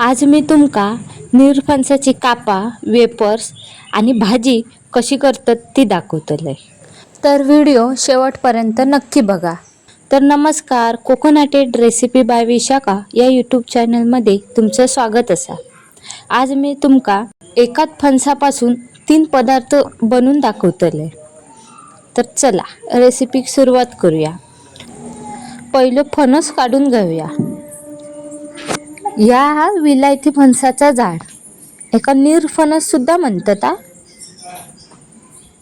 आज मी तुमका निरफणसाची कापा वेपर्स आणि भाजी कशी करतात ती दाखवतले तर व्हिडिओ शेवटपर्यंत नक्की बघा. तर नमस्कार कोकोनाटेड रेसिपी बाय विशाखा या यूट्यूब चॅनलमध्ये तुमचं स्वागत असा. आज मी तुमका एकाच फणसापासून तीन पदार्थ बनवून दाखवतले तर चला रेसिपी सुरुवात करूया. पहिलं फणस काढून घेऊया. या हा विलायती फणसाचा झाड एका निरफणस सुद्धा म्हणतात आ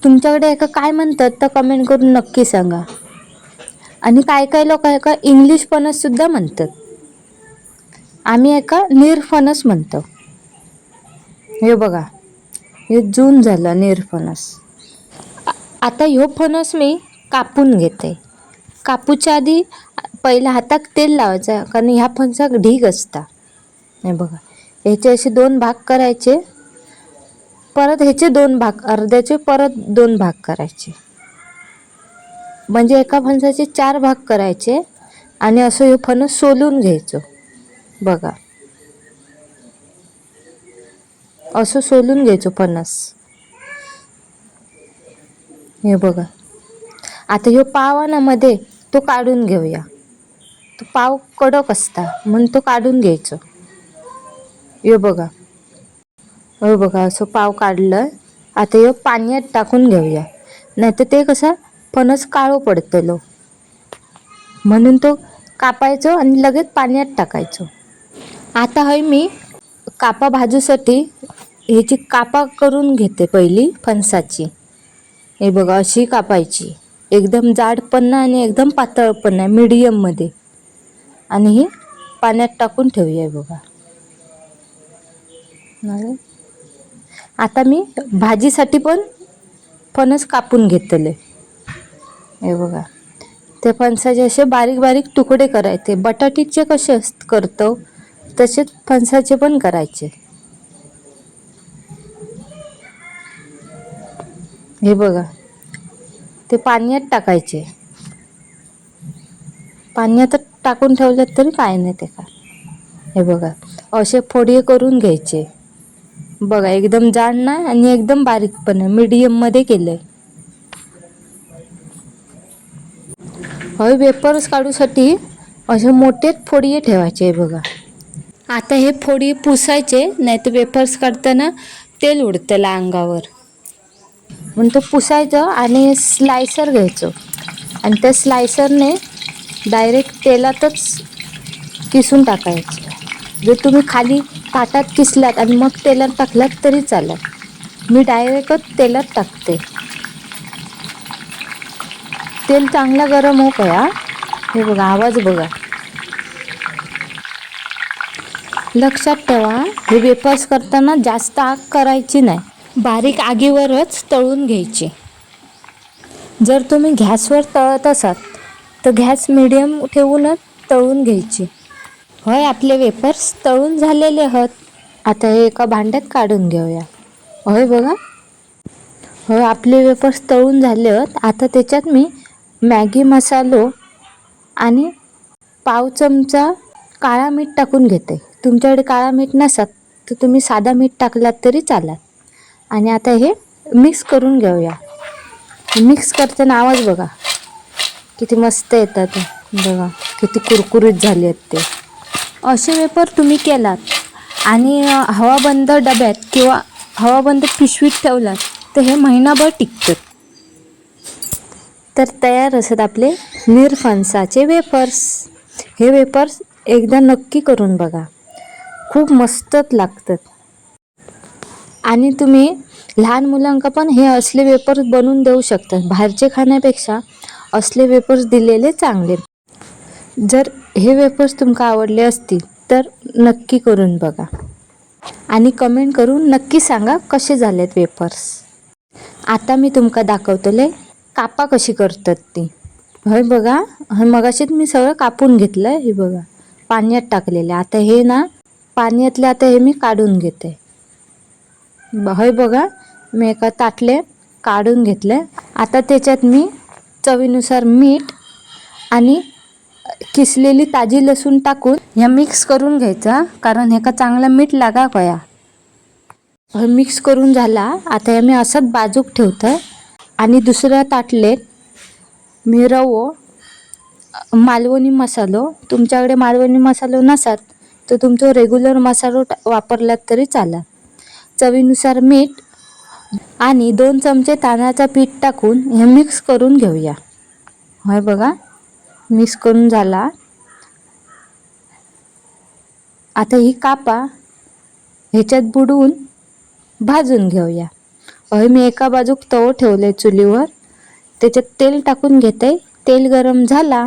तुमच्याकडे एका काय म्हणतात तर कमेंट करून नक्की सांगा. आणि काय काय लोक एका इंग्लिश फणस सुद्धा म्हणतात. आम्ही एका निरफणस म्हणतो. हे बघा हे जून झालं निरफणस. आता ह्यो फणस मी कापून घेते. कापूच्या आधी पहिल्या हातात तेल लावायचं कारण ह्या फणसाक ढीग असता. हे बघा. ह्याचे असे दोन भाग करायचे. परत ह्याचे दोन भाग अर्ध्याचे परत दोन भाग करायचे. म्हणजे एका फणसाचे चार भाग करायचे आणि असं हे फणस सोलून घ्यायचं. बघा. असं सोलून घ्यायचो फणस. हे बघा. आता ह्यो पाव ना मध्ये तो काढून घेऊया. तो पाव कडक असता म्हणून तो काढून घ्यायचो. यो बघा. हो बघा असं पाव काढलं आता यो पाण्यात टाकून घेऊया. नाहीतर ते कसं फणस काळो पडतलो. म्हणून तो कापायचो आणि लगेच पाण्यात टाकायचो. आता हय मी कापा भाजूसाठी ह्याची कापा करून घेते पहिली फणसाची. हे बघा अशी कापायची. एकदम जाड पण नाही आणि एकदम पातळ पण नाही मीडियममध्ये आणि ही पाण्यात टाकून ठेवूया हे बघा. आता मी भाजीसाठी पण फणस कापून घेतले हे बघा. ते फणसाचे असे बारीक बारीक तुकडे करायचे. बटाटीचे कसे अस करतो तसेच फणसाचे पण करायचे. हे बघा. ते पाण्यात टाकायचे. पाण्यात टाकून ठेवलं तरी काय नाही ते का. हे बघा. असे फोडी करून घ्यायचे. बघा एकदम जाड नाही आणि एकदम बारीक पण आहे. मीडियममध्ये केलं आहे हवे वेपर्स काढूसाठी असे मोठेच फोडीये ठेवायचे बघा. आता हे फोडी पुसायचे नाही तर वेपर्स काढताना तेल उडतं अंगावर. म्हणून तो पुसायचं आणि स्लायसर घ्यायचं. आणि त्या स्लायसरने डायरेक्ट तेलातच किसून टाकायचं. जर तुम्ही खाली ताटात किसलात आणि मग तेलात टाकलात तरी चालत. मी डायरेक्टच तेलात टाकते. तेल चांगला गरम हो कया हे बघा आवाज बघा. लक्षात ठेवा हे वेफर्स करताना जास्त आग करायची नाही. बारीक आगीवरच तळून घ्यायची. जर तुम्ही गॅसवर तळत असाल तर गॅस मिडियम ठेवूनच तळून घ्यायची. होय आपले वेपर्स तळून झालेले आहेत आता हे एका भांड्यात काढून घेऊया. होय बघा. होय आपले वेपर्स तळून झाले आहेत आता त्याच्यात मी मॅगी मसालो आणि पाव चमचा काळा मीठ टाकून घेते. तुमच्याकडे काळा मीठ नसत तर तुम्ही साधा मीठ टाकलात तरी चालत आणि आता हे मिक्स करून घेऊया. मिक्स करताना आवाज बघा. किती मस्त येतात. बघा किती कुरकुरीत झाले आहेत ते. असे वेपर तुम्ही केलात. आणि हवाबंद डब्यात किंवा हवाबंद पिशवीत ठेवलात तर हे महिनाभर टिकतात तर तयार असत आपले निरफणसाचे वेफर्स हे वेफर्स एकदा नक्की करून बघा. खूप मस्तच लागतात. आणि तुम्ही लहान मुलांका पण हे असले वेपर्स बनवून देऊ शकतात बाहेरचे खाण्यापेक्षा असले वेपर्स दिलेले चांगले. जर हे वेफर्स तुमका आवडले असतील तर नक्की करून बघा. आणि कमेंट करून नक्की सांगा कसे झालेत वेफर्स. आता मी तुमका दाखवतले कापा कशी करतात ती. हय बघा हय मगाशीच मी सगळं कापून घेतलं आहे हे बघा. पाण्यात टाकलेले. आता हे ना पाण्यातले आता हे मी काढून घेते. हय बघा मी एका ताटले काढून घेतलं. आता त्याच्यात मी चवीनुसार मीठ आणि किसलेली ताजी लसूण टाकून ह्या मिक्स करून घ्यायचा कारण ह्याका चांगला मीठ लागा कया हे मिक्स करून झाला. आता हे मी असंच बाजूक ठेवतंय आणि दुसऱ्या ताटलेत मी रवो मालवणी मसालो. तुमच्याकडे मालवणी मसालो नसात तर तुमचं रेग्युलर मसालो वापरलात तरी चाला चवीनुसार मीठ आणि दोन चमचे तांदळाचं पीठ टाकून हे मिक्स करून घेऊया. होय बघा. मिक्स करून झाला. आता ही कापा ह्याच्यात बुडवून भाजून घेऊया. अहो मी एका बाजूक तव ठेवले चुलीवर. त्याच्यात तेल टाकून घेते. तेल गरम झाला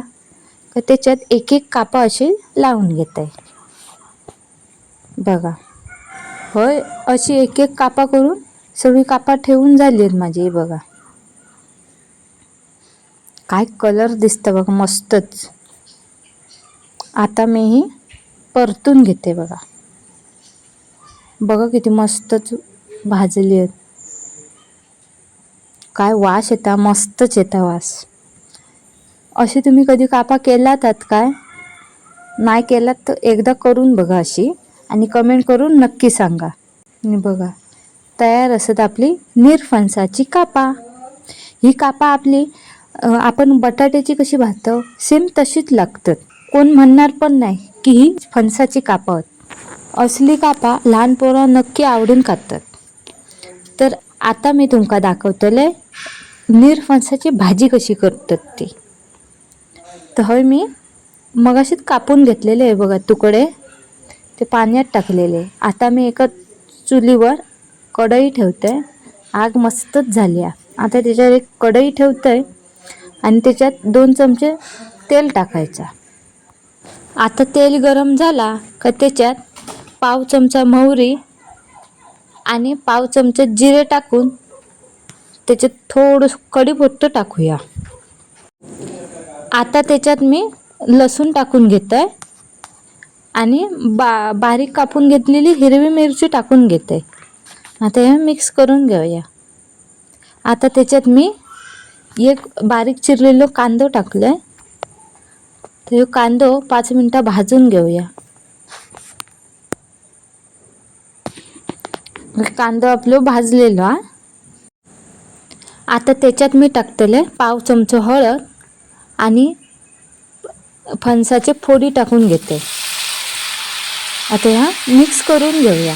का त्याच्यात एक एक कापा अशी लावून घेते. बघा. होय अशी एक एक कापा करून सगळी कापा ठेवून झाली आहेत माझी बघा. काय कलर दिसतं बघा मस्तच. आता मी ही परतून घेते बघा. बघा किती मस्तच भाजली आहेत. काय वास येता मस्तच येता वास. अशी तुम्ही कधी कापा केलात काय? नाही केलात तर एकदा करून बघा अशी आणि कमेंट करून नक्की सांगा. आणि बघा तयार असत आपली निरफणसाची कापा. ही कापा आपली आपण बटाट्याची कशी भाजतो? सेम तशीच लागतात. कोण म्हणणार पण नाही की ही फणसाची कापा असली कापा लहान पोरं नक्की आवडून खातात. तर आता मी तुमका दाखवतले निरफणसाची भाजी कशी करतात ती. तर हय मी मगाशीच कापून घेतलेले आहे बघा तुकडे. ते पाण्यात टाकलेले. आता मी एका चुलीवर कढई ठेवते. आग मस्तच झाली आहे. आता त्याच्यावर एक कढई ठेवते आणि त्याच्यात दोन चमचे तेल टाकायचा. आता तेल गरम झाला का त्याच्यात पाव चमचा मोहरी आणि पाव चमचा जिरे टाकून त्याच्यात थोडं कढीपत्ता टाकूया. आता त्याच्यात मी लसूण टाकून घेत आहे आणि बा बारीक कापून घेतलेली हिरवी मिरची टाकून घेते आता हे मिक्स करून घेऊया. आता त्याच्यात मी एक बारीक चिरलेलो कांदो टाकलं आहे तर ह्यो कांदो पाच मिनटं भाजून घेऊया. कांदो आपलो भाजलेलो हा. आता त्याच्यात मी टाकतले पाव चमचो हळद आणि फणसाचे फोडी टाकून घेते. आता ह्या मिक्स करून घेऊया.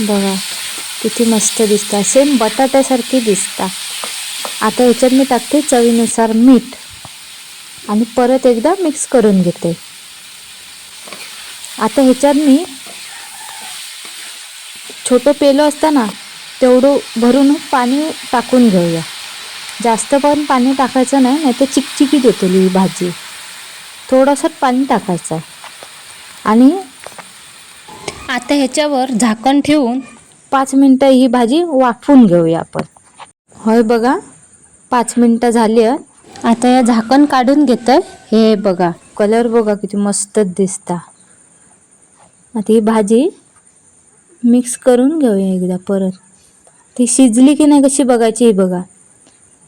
बघा. किती मस्त दिसता. सेम बटाट्यासारखी दिसता. आता ह्याच्यात मी टाकते चवीनुसार मीठ. आणि परत एकदा मिक्स करून घेते. आता ह्याच्यात मी छोटं पेलं असताना तेवढं भरून पाणी टाकून घेऊया. जास्त पण पाणी टाकायचं नाही नाही तर चिकचिकी येते ही भाजी. थोडंसं पाणी टाकायचं आणि आता ह्याच्यावर झाकण ठेवून पाच मिनटं ही भाजी वाफवून घेऊया आपण. होय बघा पाच मिनटं झाली आहेत. आता या झाकण काढून घेतं हे बघा कलर बघा किती मस्तच दिसता. आता ही भाजी मिक्स करून घेऊया एकदा परत. ती शिजली की नाही कशी बघायची ही बघा.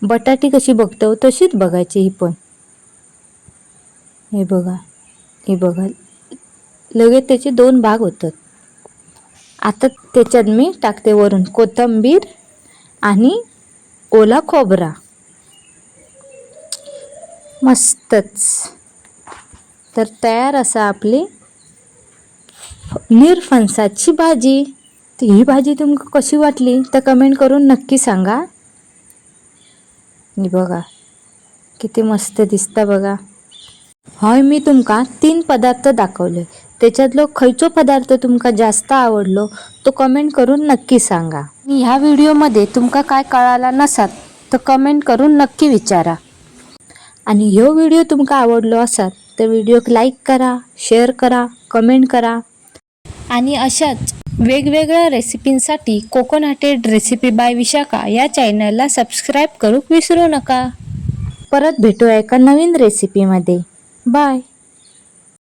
बटाटी कशी बघतो तशीच बघायची ही पण. हे बघा हे बघा. लगेच त्याचे दोन भाग होतात. आता त्याच्यात मी टाकते वरून कोथिंबीर आणि ओला खोबरा. मस्तच. तर तयार असा आपली निरफणसाची भाजी. तर ही भाजी तुमका कशी वाटली तर कमेंट करून नक्की सांगा. बघा किती मस्त दिसता बघा. हय मी तुमका तीन पदार्थ दाखवले. त्याच्यातलो खयचो पदार्थ तुमका जास्त आवडलो तो कमेंट करून नक्की सांगा. आणि ह्या व्हिडिओमध्ये तुमका काय कळाला नसात तर कमेंट करून नक्की विचारा. आणि ह्यो व्हिडिओ तुमका आवडलो असात तर व्हिडिओक लाईक करा शेअर करा कमेंट करा. आणि अशाच वेगवेगळ्या रेसिपींसाठी कोकोनटेड रेसिपी बाय विशाखा या चॅनलला सबस्क्राईब करू विसरू नका. परत भेटूया एका नवीन रेसिपीमध्ये बाय